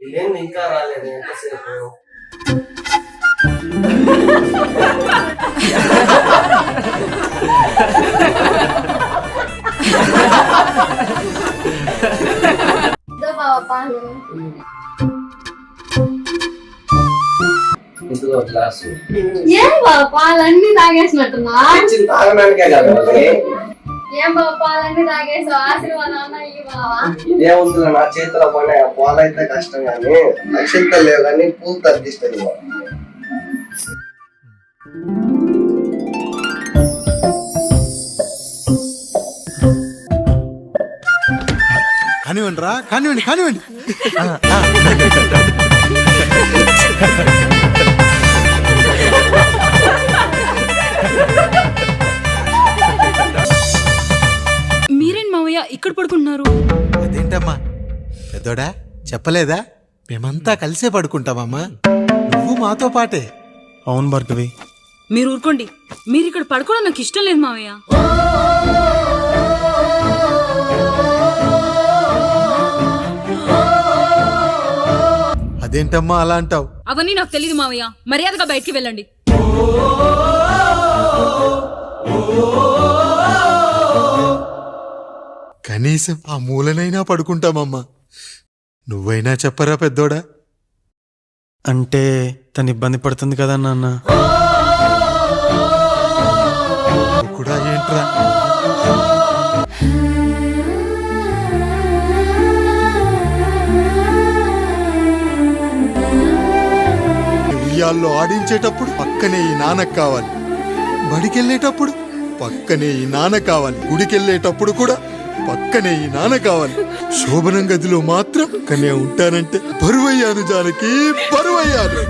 ఇదేంది ఇంకా రాలేదు ఎంతసేపు ఇదో బావ పాలు ఇదిగో గ్లాసు ఏం బావ పాలన్నీ తాగేసినట్టున్నా ఇచ్చింది తాగడానికే కదా మరి. ఏం బావ పాలన్నీ తాగేసావు? ఆశీర్వాదం అన్నా ఈ బావా. ఇదేముందిలే నా చేతిలో పని పాలైతే కష్టం కానీ అక్షంతలు లేవు కానీ పూలు తగ్గిస్తాయి కానివ్వండి రా కానివ్వండి కానివ్వండి. అదేంటమ్మా పెద్దోడా చెప్పలేదా? మేమంతా కలిసే పడుకుంటామమ్మా. నువ్వు మాతో పాటే. అవును భార్గవి మీరు ఊరుకోండి. మీరు ఇక్కడ పడుకోవడం నాకు ఇష్టం లేదు మావయ్య. అదేంటమ్మా అలా అంటావు? అవన్నీ నాకు తెలియదు మావయ్య. మర్యాదగా బయటికి వెళ్ళండి. కనీసం ఆ మూలనైనా పడుకుంటామమ్మా. నువ్వైనా చెప్పరా పెద్దోడా? అంటే తను ఇబ్బంది పడుతుంది కదా నాన్న. కూడా ఏంట్రా? ఉయ్యాల్లో ఆడించేటప్పుడు పక్కనే ఈ నాన్న కావాలి. బడికెళ్ళేటప్పుడు పక్కనే ఈ నాన్న కావాలి. గుడికెళ్ళేటప్పుడు కూడా పక్కనే ఈ నాన్న కావాలి. శోభనం గదిలో మాత్రం కన్యా ఉంటానంటే బరువయ్యాను జానకి బరువయ్యాను.